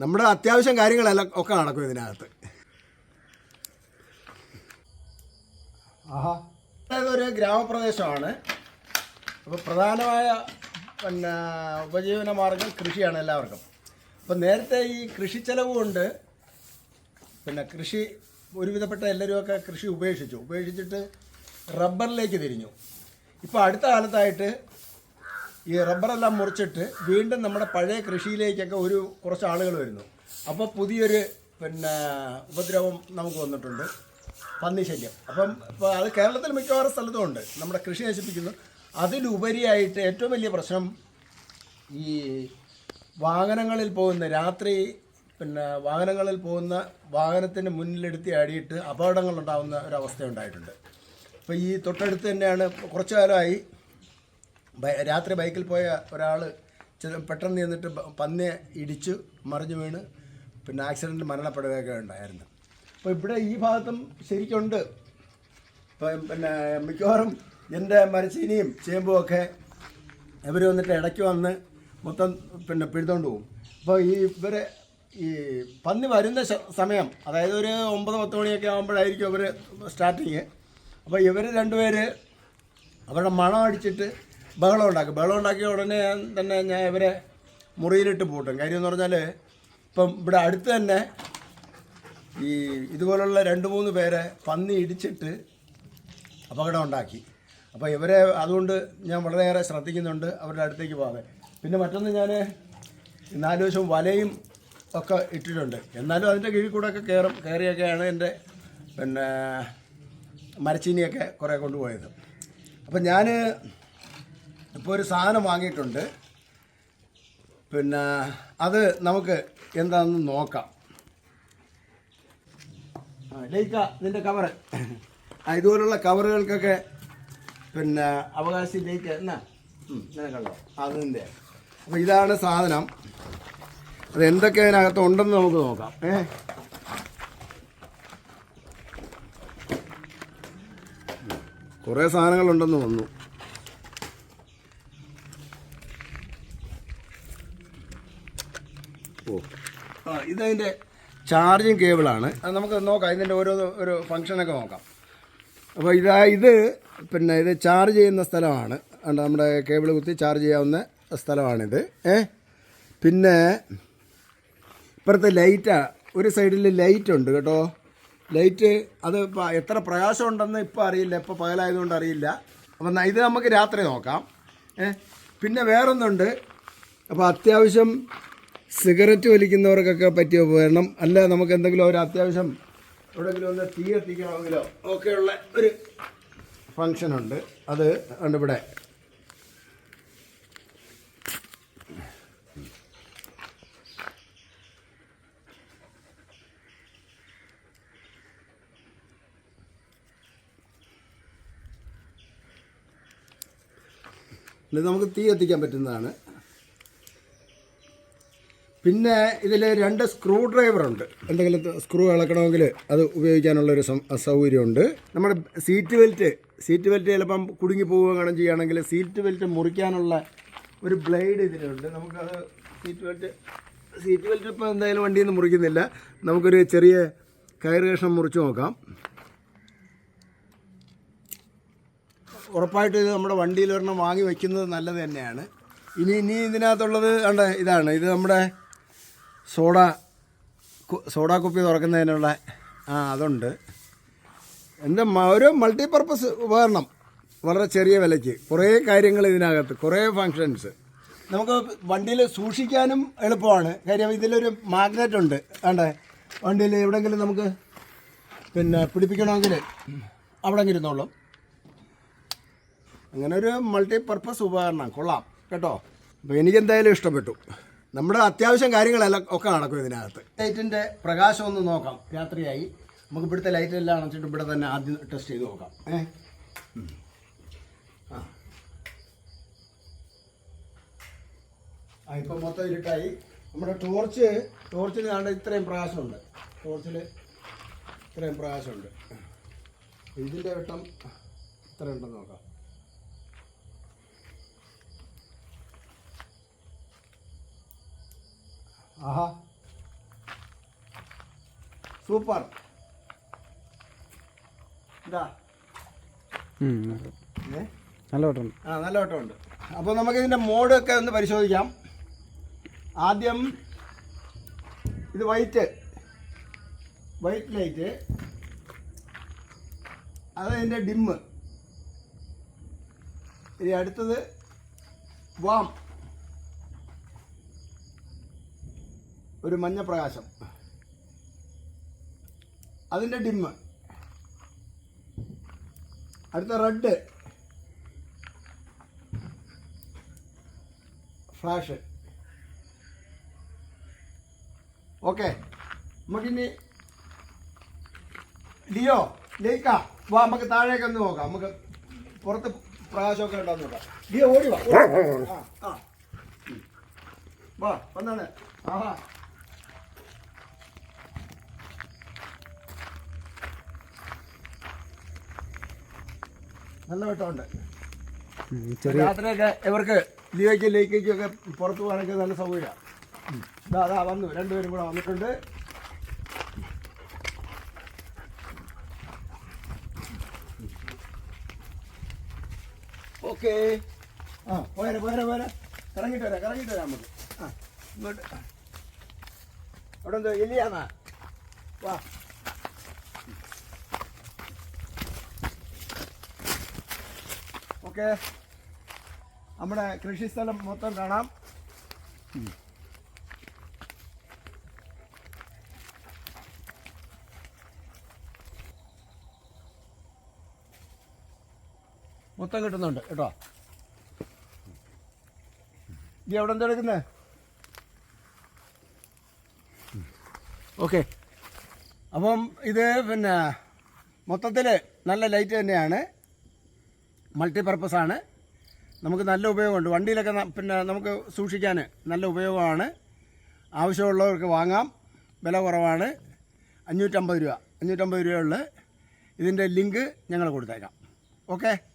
നമ്മുടെ അത്യാവശ്യം കാര്യങ്ങളെല്ലാം ഒക്കെ നടക്കും ഇതിനകത്ത്. ആഹാ. അതൊരു ഗ്രാമപ്രദേശമാണ്. അപ്പോൾ പ്രധാനമായ പിന്നെ ഉപജീവന മാർഗം കൃഷിയാണ് എല്ലാവർക്കും. അപ്പോൾ നേരത്തെ ഈ കൃഷി ചെലവ് കൊണ്ട് പിന്നെ കൃഷി ഒരുവിധപ്പെട്ട എല്ലാവരുമൊക്കെ കൃഷി ഉപേക്ഷിച്ചു. ഉപേക്ഷിച്ചിട്ട് റബ്ബറിലേക്ക് തിരിഞ്ഞു. ഇപ്പോൾ അടുത്ത കാലത്തായിട്ട് ഈ റബ്ബറെല്ലാം മുറിച്ചിട്ട് വീണ്ടും നമ്മുടെ പഴയ കൃഷിയിലേക്കൊക്കെ ഒരു കുറച്ച് ആളുകൾ വരുന്നു. അപ്പോൾ പുതിയൊരു പിന്നെ ഉപദ്രവം നമുക്ക് വന്നിട്ടുണ്ട്. പന്നി ശല്യം. അപ്പം ഇപ്പോൾ അത് കേരളത്തിൽ മിക്കവാറും സ്ഥലത്തും ഉണ്ട്. നമ്മുടെ കൃഷി നശിപ്പിക്കുന്നു. അതിലുപരിയായിട്ട് ഏറ്റവും വലിയ പ്രശ്നം ഈ വാഹനങ്ങളിൽ പോകുന്ന രാത്രി പിന്നെ വാഹനങ്ങളിൽ പോകുന്ന വാഹനത്തിന് മുന്നിലെടുത്തി അടിയിട്ട് അപകടങ്ങൾ ഉണ്ടാകുന്ന ഒരവസ്ഥ ഉണ്ടായിട്ടുണ്ട് അപ്പോൾ ഈ തൊട്ടടുത്ത് തന്നെയാണ് കുറച്ചു കാലമായി രാത്രി ബൈക്കിൽ പോയ ഒരാൾ പെട്ടെന്ന് നിന്നിട്ട് പന്നെ പന്നിയെ ഇടിച്ച് മറിഞ്ഞു വീണ്. പിന്നെ ആക്സിഡന്റ് മരണപ്പെടുകയൊക്കെ ഉണ്ടായിരുന്നു. അപ്പോൾ ഇവിടെ ഈ ഭാഗത്തും ശരിക്കുണ്ട്. ഇപ്പം പിന്നെ മിക്കവാറും എന്റെ മരച്ചീനിയും ചേമ്പും ഒക്കെ ഇവർ വന്നിട്ട് ഇടയ്ക്ക് വന്ന് മൊത്തം പിന്നെ പിഴുതുകൊണ്ട് പോകും. അപ്പോൾ ഈ ഇവരെ ഈ പന്നി വരുന്ന സമയം അതായത് ഒരു ഒമ്പത് പത്ത് മണിയൊക്കെ ആകുമ്പോഴായിരിക്കും അവർ സ്റ്റാർട്ടിങ്. അപ്പോൾ ഇവർ രണ്ടുപേര് അവരുടെ മണം അടിച്ചിട്ട് ബഹളം ഉണ്ടാക്കും. ബഹളം ഉണ്ടാക്കിയ ഉടനെ തന്നെ ഞാൻ ഇവരെ മുറിയിലിട്ട് പൂട്ടും. കാര്യം എന്ന് പറഞ്ഞാൽ ഇപ്പം ഇവിടെ അടുത്ത് തന്നെ ഈ ഇതുപോലുള്ള രണ്ട് മൂന്ന് പേരെ പന്നി ഇടിച്ചിട്ട് അപകടം ഉണ്ടാക്കി. അപ്പോൾ ഇവരെ അതുകൊണ്ട് ഞാൻ വളരെയേറെ ശ്രദ്ധിക്കുന്നുണ്ട് അവരുടെ അടുത്തേക്ക് പോകാതെ പിന്നെ മറ്റൊന്ന് ഞാൻ നാല് ദിവസം വലയും ഒക്കെ ഇട്ടിട്ടുണ്ട്. എന്നാലും അതിന്റെ കീഴിൽ കൂടെ ഒക്കെ കയറും കയറിയൊക്കെയാണ് എന്റെ പിന്നെ മരച്ചീനിയൊക്കെ കുറേ കൊണ്ടുപോയത്. അപ്പം ഞാൻ ഇപ്പോൾ ഒരു സാധനം വാങ്ങിയിട്ടുണ്ട്. പിന്നെ അത് നമുക്ക് എന്താണെന്ന് നോക്കാം. ലൈക്ക നിന്റെ കവറ് ഇതുപോലുള്ള കവറുകൾക്കൊക്കെ പിന്നെ അവകാശി ലൈക്ക എന്നാ? കണ്ടോ? അതിന്റെ. അപ്പോൾ ഇതാണ് സാധനം. അത് എന്തൊക്കെ അതിനകത്ത് ഉണ്ടെന്ന് നമുക്ക് നോക്കാം. ഏ? കുറേ സാധനങ്ങളുണ്ടെന്ന് വന്നു. ഇതതിന്റെ ചാർജിങ് കേബിളാണ് അത് നമുക്ക് നോക്കാം. ഇതിന്റെ ഓരോ ഒരു ഫങ്ഷനൊക്കെ നോക്കാം. അപ്പോൾ ഇതാ ഇത് പിന്നെ ഇത് ചാർജ് ചെയ്യുന്ന സ്ഥലമാണ്. നമ്മുടെ കേബിൾ കുത്തി ചാർജ് ചെയ്യാവുന്ന സ്ഥലമാണിത്. ഏ? പിന്നെ ഇപ്പുറത്തെ ലൈറ്റാ ഒരു സൈഡിൽ ലൈറ്റ് ഉണ്ട് കേട്ടോ. ലൈറ്റ് അത് എത്ര പ്രകാശം ഉണ്ടെന്ന് ഇപ്പോൾ അറിയില്ല. ഇപ്പോൾ പകലായതുകൊണ്ട് അറിയില്ല. അപ്പം ഇത് നമുക്ക് രാത്രി നോക്കാം. ഏ? പിന്നെ വേറൊന്നുണ്ട്. അപ്പോൾ അത്യാവശ്യം സിഗരറ്റ് വലിക്കുന്നവർക്കൊക്കെ പറ്റിയ ഉപകരണം. അല്ല നമുക്ക് എന്തെങ്കിലും ഒരു അത്യാവശ്യം എവിടെയെങ്കിലും ഒന്ന് തീ എത്തിക്കണമെങ്കിലോ ഒക്കെയുള്ള ഒരു ഫങ്ഷൻ ഉണ്ട്. അത് ഉണ്ട് ഇവിടെ. ഇത് നമുക്ക് തീ എത്തിക്കാൻ പറ്റുന്നതാണ്. പിന്നെ ഇതിൽ രണ്ട് സ്ക്രൂ ഡ്രൈവർ ഉണ്ട്. എന്തെങ്കിലും സ്ക്രൂ ഇളക്കണമെങ്കിൽ അത് ഉപയോഗിക്കാനുള്ള ഒരു സൗകര്യമുണ്ട്. നമ്മുടെ സീറ്റ് ബെൽറ്റ് സീറ്റ് ബെൽറ്റ് ചിലപ്പം കുടുങ്ങി പോവുകയാണ് ചെയ്യുകയാണെങ്കിൽ സീറ്റ് ബെൽറ്റ് മുറിക്കാനുള്ള ഒരു ബ്ലേഡ് ഇതിലുണ്ട്. നമുക്കത് സീറ്റ് ബെൽറ്റ് സീറ്റ് ബെൽറ്റ് ഇപ്പോൾ എന്തായാലും വണ്ടിയിൽ നിന്ന് മുറിക്കുന്നില്ല. നമുക്കൊരു ചെറിയ കയറ് കഷ്ണം മുറിച്ച് നോക്കാം. ഉറപ്പായിട്ടും ഇത് നമ്മുടെ വണ്ടിയിൽ ഒരെണ്ണം വാങ്ങി വയ്ക്കുന്നത് നല്ലത് തന്നെയാണ്. ഇനി ഇനി ഇതിനകത്തുള്ളത് കണ്ട? ഇതാണ്. ഇത് നമ്മുടെ സോഡ സോഡ കുപ്പി തുറക്കുന്നതിനുള്ള ആ അതുണ്ട്. എന്റെ ഒരു മൾട്ടിപർപ്പസ് ഉപകരണം വളരെ ചെറിയ വിലയ്ക്ക്. കുറേ കാര്യങ്ങൾ ഇതിനകത്ത് കുറേ ഫങ്ഷൻസ് നമുക്ക് വണ്ടിയിൽ സൂക്ഷിക്കാനും എളുപ്പമാണ്. കാര്യം ഇതിലൊരു മാഗ്നറ്റ് ഉണ്ട്. വേണ്ടേ വണ്ടിയിൽ എവിടെയെങ്കിലും നമുക്ക് പിന്നെ പിടിപ്പിക്കണമെങ്കിൽ അവിടെ ഇരുന്നോളും. അങ്ങനെ ഒരു മൾട്ടി പർപ്പസ് ഉപകരണം. കൊള്ളാം. കേട്ടോ? അപ്പോൾ എനിക്കെന്തായാലും ഇഷ്ടപ്പെട്ടു. നമ്മുടെ അത്യാവശ്യം കാര്യങ്ങളെല്ലാം ഒക്കെ നടക്കും ഇതിനകത്ത്. ലൈറ്റിന്റെ പ്രകാശം ഒന്ന് നോക്കാം. രാത്രിയായി. നമുക്ക് ഇവിടുത്തെ ലൈറ്റെല്ലാം അണച്ചിട്ട് ഇവിടെ തന്നെ ആദ്യം ടെസ്റ്റ് ചെയ്ത് നോക്കാം. ആ. ഇപ്പം മൊത്തം ഇരുട്ടായി. നമ്മുടെ ടോർച്ച് ടോർച്ചിന് കാണേണ്ട ഇത്രയും പ്രകാശമുണ്ട്. ടോർച്ചിൽ ഇത്രയും പ്രകാശമുണ്ട്. ഇതിന്റെ വെട്ടം ഇത്ര ഉണ്ടെന്ന് നോക്കാം. ആഹാ. സൂപ്പർ. ഏ? നല്ല ഓട്ടമുണ്ട്. ആ നല്ല ഓട്ടമുണ്ട്. അപ്പോൾ നമുക്ക് ഇതിന്റെ മോഡൊക്കെ ഒന്ന് പരിശോധിക്കാം. ആദ്യം ഇത് വൈറ്റ്. White light. അതതിന്റെ ഡിമ്മ്. ഇനി അടുത്തത് വാം. ഒരു മഞ്ഞപ്രകാശം അതിന്റെ ഡിമ്മ് അടുത്ത റെഡ്. ഫ്ലാഷ്. ഓക്കെ. നമുക്കിനി ലിയോ ലേക്ക വാ നമുക്ക് താഴേക്ക് ഒന്ന് നോക്കാം. നമുക്ക് പുറത്ത് പ്രകാശമൊക്കെ ഉണ്ടോന്ന് നോക്കാം. ലിയോ ഓടി വാ. ആ വാ വന്നാണ് ആഹാ. നല്ല വെട്ടമുണ്ട്. ചെറിയ രാത്രിയൊക്കെ ഇവർക്ക് ലീവയ്ക്ക് ലേക്കൊക്കെ ഒക്കെ പുറത്ത് പോകാനൊക്കെ നല്ല സൗകര്യമാണ്. അതാ വന്നു. രണ്ടുപേരും കൂടെ വന്നിട്ടുണ്ട്. ഓക്കെ. ആ പോരെ പോരെ പോരെ. കറങ്ങിട്ട് വരാം കറങ്ങിട്ട് വരാം നമുക്ക്. ആ ഇങ്ങോട്ട്. അവിടെ എന്തോ എലിയാന്നാ. വാ. ഓക്കെ. നമ്മുടെ കൃഷിസ്ഥലം മൊത്തം കാണാം. മൊത്തം കിട്ടുന്നുണ്ട് കേട്ടോ. ഇത് എവിടെ എന്താ എടുക്കുന്നത് ഓക്കെ. അപ്പം ഇത് പിന്നെ മൊത്തത്തിൽ നല്ല ലൈറ്റ് തന്നെയാണ്. മൾട്ടിപർപ്പസ് ആണ്. നമുക്ക് നല്ല ഉപയോഗമുണ്ട്. വണ്ടിയിലൊക്കെ പിന്നെ നമുക്ക് സൂക്ഷിക്കാൻ നല്ല ഉപയോഗമാണ്. ആവശ്യമുള്ളവർക്ക് വാങ്ങാം. വില കുറവാണ്. അഞ്ഞൂറ്റമ്പത് രൂപ. അഞ്ഞൂറ്റമ്പത് രൂപയുള്ള ഇതിന്റെ ലിങ്ക് ഞങ്ങൾ കൊടുത്തേക്കാം. ഓക്കെ?